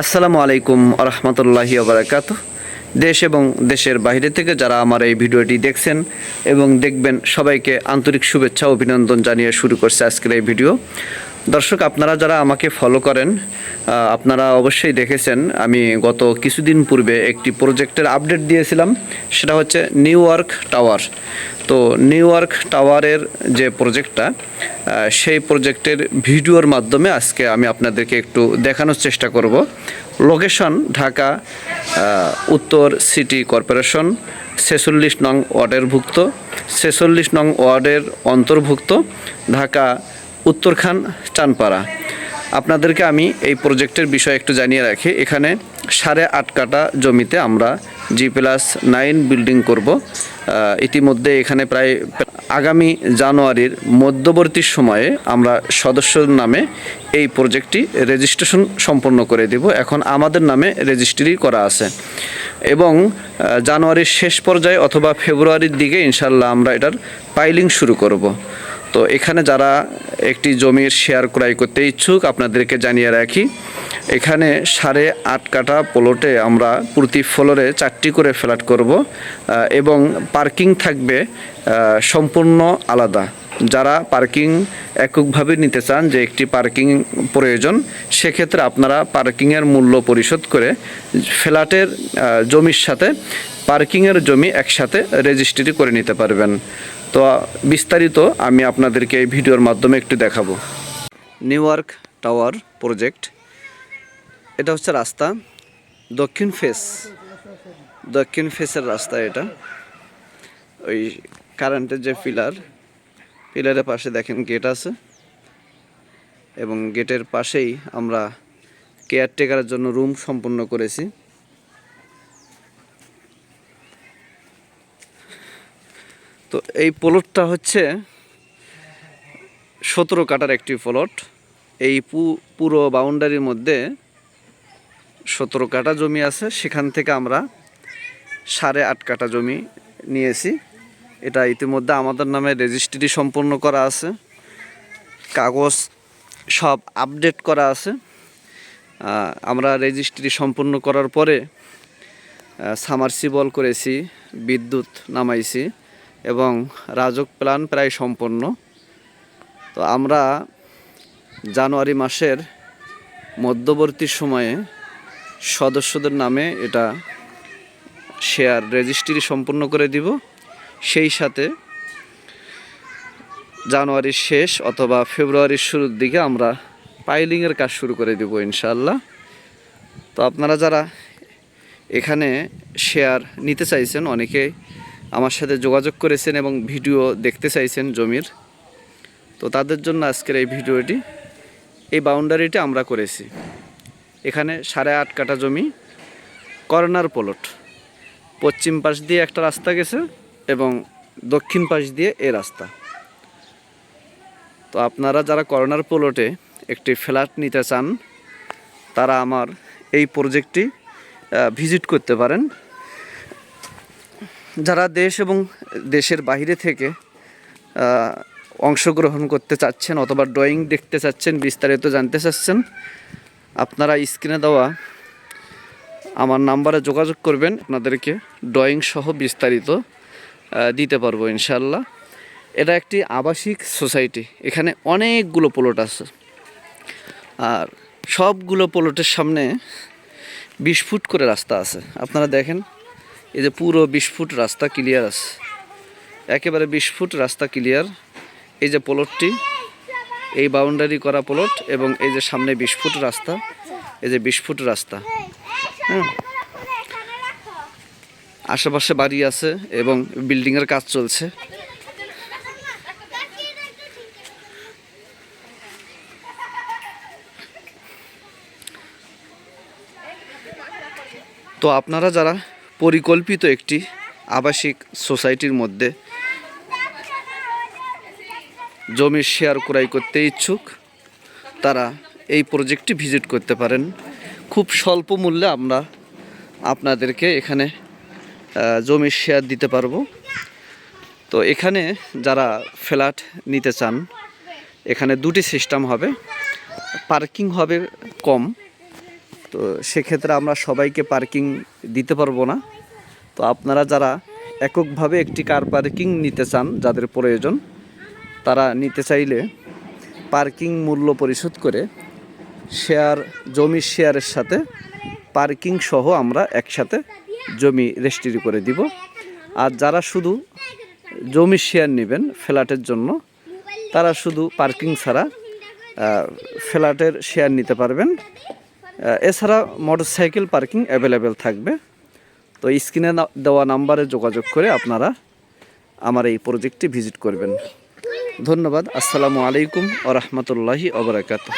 আসসালামু আলাইকুম আরহামতুল্লাহি আবরাকাত দেশ এবং দেশের বাইরে থেকে যারা আমার এই ভিডিওটি দেখছেন এবং দেখবেন, সবাইকে আন্তরিক শুভেচ্ছা অভিনন্দন জানিয়ে শুরু করছে আজকের এই ভিডিও। দর্শক, আপনারা যারা আমাকে ফলো করেন আপনারা অবশ্যই দেখেছেন, আমি গত কিছুদিন পূর্বে একটি প্রজেক্টের আপডেট দিয়েছিলাম, সেটা হচ্ছে নিউ ইয়র্ক টাওয়ার তো নিউ ইয়র্ক টাওয়ারের যে প্রজেক্টটা সেই প্রজেক্টের ভিডিওর মাধ্যমে আজকে আমি আপনাদেরকে একটু দেখানোর চেষ্টা করব। লোকেশন ঢাকা উত্তর সিটি কর্পোরেশন ছেচল্লিশ নং ওয়ার্ডের ভুক্ত, ছেচল্লিশ নং ওয়ার্ডের অন্তর্ভুক্ত, ঢাকা উত্তরখান চানপাড়া আপনাদেরকে আমি এই প্রজেক্টের বিষয়ে একটু জানিয়ে রাখি। এখানে সাড়ে আট কাটা জমিতে আমরা জি প্লাস নাইন বিল্ডিং করব। ইতিমধ্যে এখানে প্রায় আগামী জানুয়ারির মধ্যবর্তী সময়ে আমরা সদস্য নামে এই প্রজেক্টটি রেজিস্ট্রেশন সম্পন্ন করে দেব। এখন আমাদের নামে রেজিস্ট্রি করা আছে। এবং জানুয়ারির শেষ পর্যায়ে অথবা ফেব্রুয়ারির দিকে ইনশাল্লাহ আমরা এটার পাইলিং শুরু করব। তো এখানে যারা একটি জমির শেয়ার ক্রয় করতে ইচ্ছুক, আপনাদেরকে জানিয়ে রাখি, এখানে সাড়ে আট কাটা প্লটে আমরা প্রতি ফ্লোরে চারটি করে ফ্ল্যাট করব এবং পার্কিং থাকবে সম্পূর্ণ আলাদা। যারা পার্কিং এককভাবে নিতে চান যে একটি পার্কিং প্রয়োজন, সেক্ষেত্রে আপনারা পার্কিংয়ের মূল্য পরিশোধ করে ফ্ল্যাটের জমির সাথে পার্কিংয়ের জমি একসাথে রেজিস্ট্রি করে নিতে পারবেন। তো বিস্তারিত আমি আপনাদেরকে এই ভিডিওর মাধ্যমে একটু দেখাবো। নিউ ইয়র্ক টাওয়ার প্রজেক্ট, এটা হচ্ছে রাস্তা, দক্ষিণ ফেস, দক্ষিণ ফেসের রাস্তা এটা। ওই কারেন্টের যে পিলার পিলারের পাশে দেখেন গেট আছে। এবং গেটের পাশেই আমরা কেয়ারটেকারের জন্য রুম সম্পূর্ণ করেছি। তো এই প্লটটা হচ্ছে সতেরো কাটার একটি প্লট এই পুরো বাউন্ডারির মধ্যে সতেরো কাটা জমি আছে। সেখান থেকে আমরা সাড়ে আট কাটা জমি নিয়েছি। এটা ইতিমধ্যে আমাদের নামে রেজিস্ট্রি সম্পন্ন করা আছে। কাগজ সব আপডেট করা আছে। আমরা রেজিস্ট্রি সম্পূর্ণ করার পরে সামার্সিবল করেছি, বিদ্যুৎ নামাইছি। এবং রাজক প্ল্যান প্রায় সম্পন্ন। তো আমরা জানুয়ারি মাসের মধ্যবর্তী সময়ে সদস্যদের নামে এটা শেয়ার রেজিস্ট্রি সম্পূর্ণ করে দিব। সেই সাথে জানুয়ারির শেষ অথবা ফেব্রুয়ারির শুরুর দিকে আমরা পাইলিংয়ের কাজ শুরু করে দেব ইনশাল্লাহ তো আপনারা যারা এখানে শেয়ার নিতে চাইছেন, অনেকে আমার সাথে যোগাযোগ করেছেন এবং ভিডিও দেখতে চাইছেন জমির। তো তাদের জন্য আজকের এই ভিডিওটি, এই বাউন্ডারিটা আমরা করেছি। এখানে সাড়ে আট কাটা জমি, কর্নার প্লট। পশ্চিম পাশ দিয়ে একটা রাস্তা গেছে এবং দক্ষিণ পাশ দিয়ে এ রাস্তা। তো আপনারা যারা কর্নার প্লটে একটি ফ্ল্যাট নিতে চান, তারা আমার এই প্রজেক্টটি ভিজিট করতে পারেন। যারা দেশ এবং দেশের বাইরে থেকে অংশগ্রহণ করতে চাচ্ছেন অথবা ড্রয়িং দেখতে চাচ্ছেন, বিস্তারিত জানতে চাচ্ছেন, আপনারা স্ক্রিনে দেওয়া আমার নাম্বারে যোগাযোগ করবেন, আপনাদেরকে ড্রয়িং সহ বিস্তারিত দিতে পারব ইনশাল্লাহ এটা একটি আবাসিক সোসাইটি এখানে অনেকগুলো প্লট আছে। আর সবগুলো প্লটের সামনে বিশ ফুট করে রাস্তা আছে। আপনারা দেখেন এই যে পুরো বিশ ফুট রাস্তা ক্লিয়ার আছে। একেবারে বিশ ফুট রাস্তা ক্লিয়ার এই যে প্লটটি এই বাউন্ডারি করা প্লট এবং এই যে সামনে বিশ ফুট রাস্তা, এই যে বিশ ফুট রাস্তা। হ্যাঁ। আশেপাশে বাড়ি আছে এবং বিল্ডিংয়ের কাজ চলছে। তো আপনারা যারা পরিকল্পিত একটি আবাসিক সোসাইটির মধ্যে জমির শেয়ার ক্রয় করতে ইচ্ছুক, তারা এই প্রজেক্টটি ভিজিট করতে পারেন। খুব স্বল্প মূল্যে আমরা আপনাদেরকে এখানে জমির শেয়ার দিতে পারব। তো এখানে যারা ফ্ল্যাট নিতে চান, এখানে দুটি সিস্টেম হবে। পার্কিং হবে কম তো সেক্ষেত্রে আমরা সবাইকে পার্কিং দিতে পারব না। তো আপনারা যারা এককভাবে একটি কার পার্কিং নিতে চান, যাদের প্রয়োজন, তারা নিতে চাইলে পার্কিং মূল্য পরিশোধ করে শেয়ার জমি শেয়ারের সাথে পার্কিং সহ আমরা একসাথে জমি রেজিস্ট্রি করে দিব। আর যারা শুধু জমি শেয়ার নেবেন ফ্ল্যাটের জন্য, তারা শুধু পার্কিং ছাড়া ফ্ল্যাটের শেয়ার নিতে পারবেন। এছাড়া মোটরসাইকেল পার্কিং অ্যাভেলেবেল থাকবে। তো স্ক্রিনে দেওয়া নাম্বারে যোগাযোগ করে আপনারা আমার এই প্রজেক্টটি ভিজিট করবেন। ধন্যবাদ। আসসালামু আলাইকুম ও রহমতুল্লাহি ওবরাকাতুহ